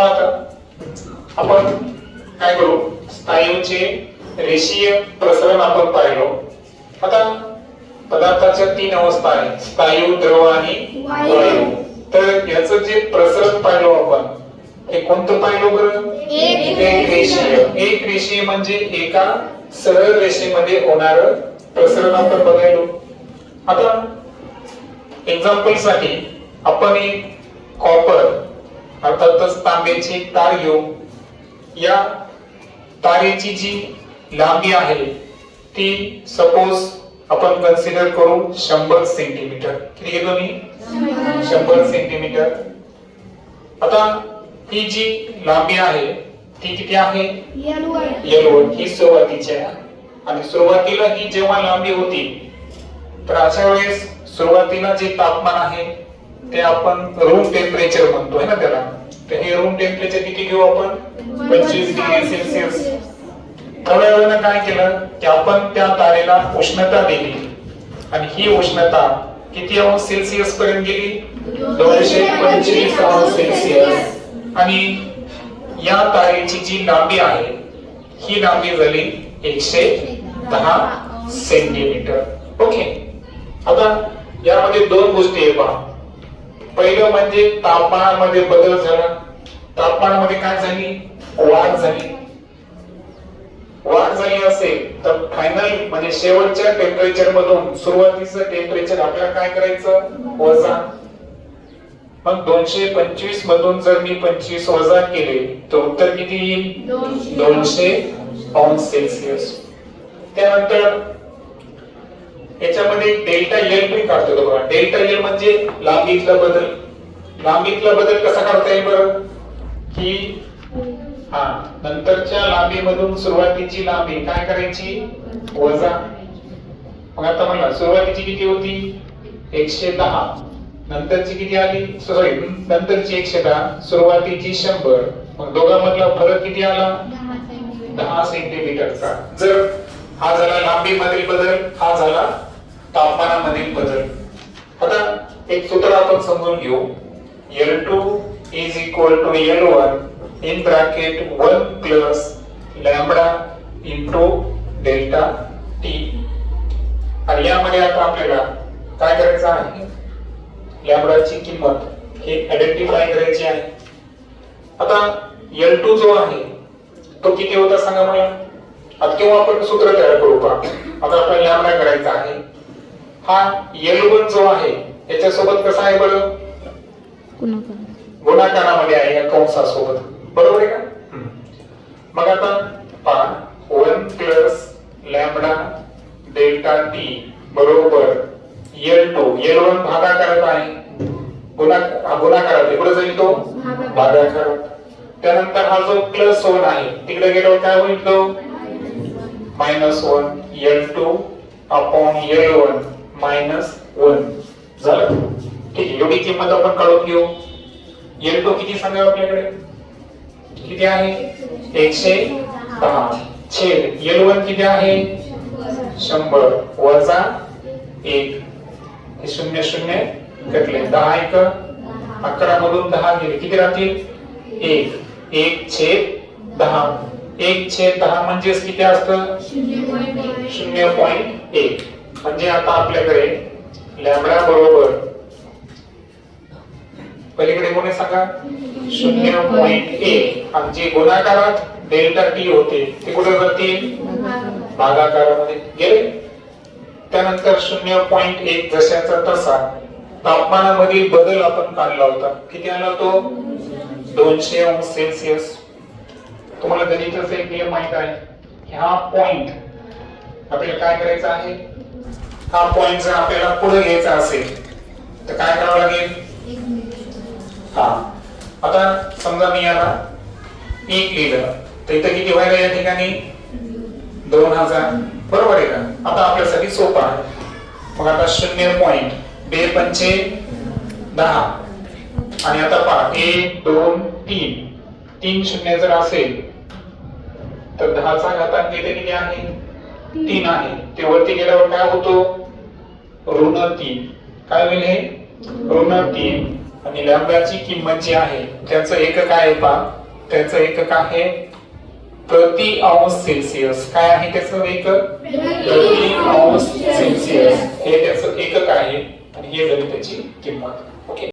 पाहता आपण काय करू? स्नायूचे रेषीय प्रसरण आपण पाहिलो. आता पदार्थाच्या तीन अवस्था आहेत. स्नायू द्रव आणि वायू. तर याचं जे प्रसरण पाहिलो आपण हे कोणतं पाहिलो बरं? एक एक रेषीय. एक रेषीय म्हणजे एका सरळ रेषेमध्ये होणार प्रसरण आपण बघायलो. आता एक्झाम्पलसाठी आपण एक कॉपर अर्थातच तांब्याची एक तार घेऊ या तारेची जी लांबी आहे ती सपोज आपण कन्सिडर करू शंभर सेंटीमीटर किती घेतो मी? शंभर सेंटीमीटर आता ही जी लांबी आहे ती किती आहे? येलो ही सुरुवातीची आहे. आणि सुरुवातीला ही जेव्हा लांबी होती तर अशा वेळेस सुरुवातीला जे तापमान आहे ते आपण रूम टेम्परेचर म्हणतो ना त्याला. तर हे रूम टेम्परेचर किती घेऊ आपण? पंचवीस डिग्री सेल्सिअस थोड्या वेळानं काय केलं की आपण त्या तारेला उष्णता दिली. आणि ही उष्णता किती अंश सेल्सिअस पर्यंत गेली? दोनशे पंचवीस अंश सेल्सिअस आणि या तारेची जी लांबी आहे ही लांबी झाली एकशे दहा सेंटीमीटर ओके आता यामध्ये दोन गोष्टी आहे पहा. पहिलं म्हणजे तापमानामध्ये बदल झाला. तापमानामध्ये काय झाली? वाढ झाली. वाढ झाली असेल तर फायनल म्हणजे शेवटच्या टेम्परेचर मधून सुरुवातीचं टेम्परेचर आपल्याला काय करायचं? वजा. मग दोनशे पंचवीस मधून जर मी पंचवीस वजा केले तर उत्तर किती येईल? दोनशे अंश सेल्सिअस. त्यानंतर याच्यामध्ये डेल्टा एल पण काढतो तो बघा. डेल्टा एल म्हणजे लांबीतला बदल. लांबीतला बदल कसा काढता येईल बरं? की हा नंतरच्या लांबीमधून सुरुवातीची लांबी काय करायची? वजा. मग आता म्हणला सुरुवातीची किती होती? एकशे दहा. नंतरची किती आली? सॉरी नंतरची एकशे दहा. सुरुवातीची शंभर. मग दोघांमधला फरक किती आला? दहा सेंटीमीटरचा. जर हा झाला लांबीमधील बदल हा झाला तापमानामधील बदल. आता एक सूत्र आपण समजून घेऊ. L two is equal to L one in bracket one plus lambda into delta T आणि यामध्ये आता आपल्याला काय करायचं आहे? लॅमडाची किंमत हे आयडेंटिफाय करायची आहे. आता एल टू जो आहे तो किती होता सांगा मला? आता किंवा आपण सूत्र तयार करू का? आता आपल्याला लॅमडा करायचा आहे. हा एल वन जो आहे याच्यासोबत कसा आहे बरं? गुणाकारामध्ये आहे या कंसासोबत. बरोबर आहे का? मग आता पहा one plus lambda delta T बरोबर एल टू. एल वन भागाकारात आहे. गुणा हा गुणाकारात कुठे जाईल तो? भागाकारात. त्यानंतर हा जो प्लस वन आहे तिकडे गेल्यावर काय होईल तो? Minus one L two upon L one minus one झालं. ठीक आहे. एवढी किंमत आपण काढून घेऊ. एल टू किती सांगा आपल्याकडे? किती आहे? एकशे दहा. छेद. एल वन किती आहे? शंभर. वजा एक. हे शून्य शून्य कटले. दहा एक. अकरा मधून दहा गेले. किती राहतील? एक. एक छेद दहा. एक छेद दहा म्हणजेच किती असतं? शून्य पॉईंट एक. म्हणजे आता आपल्याकडे लॅमडा बरोबर पलीकडे कोणी सांगा? शून्य पॉईंट एक. आणि जे गुणाकारात डेल्टा टी होते ते कुठे जातील? भागाकारामध्ये. गेले? त्यानंतर शून्य पॉईंट एक जशाचा तसा तापमानामधील बदल आपण काढला होता. किती आला तो दोनशे अंश सेल्सिअस. तुम्हाला गणिताचा एक नियम माहीत आहे. ह्या पॉइंट आपल्याला काय करायचं आहे? हा पॉइंट जर आपल्याला पुढे घ्यायचा असेल तर काय करावं लागेल? हा. आता समजा मी याला एक लिहिलं तर इथं किती व्हायला या ठिकाणी? दोन हजार. बरोबर आहे का? आता आपल्यासाठी सोपं आहे. मग आता शून्य पॉइंट बे पंचे दहा. आणि आता पहा एक दोन तीन. तीन शून्य जर असेल तर दहाचा घातांक इथे किती आहे? तीन आहे. ते वरती गेल्यावर काय होतो? ऋण तीन. काय होईल हे? ऋण तीन. आणि लॅम्बडाची किंमत जी आहे त्याचं एकक आहे पा त्याचं एकक आहे? प्रति अंश सेल्सिअस. काय आहे त्याचं एकक प्रति अंश सेल्सिअस. हे त्याचं एकक आहे? आणि हे झाली त्याची किंमत.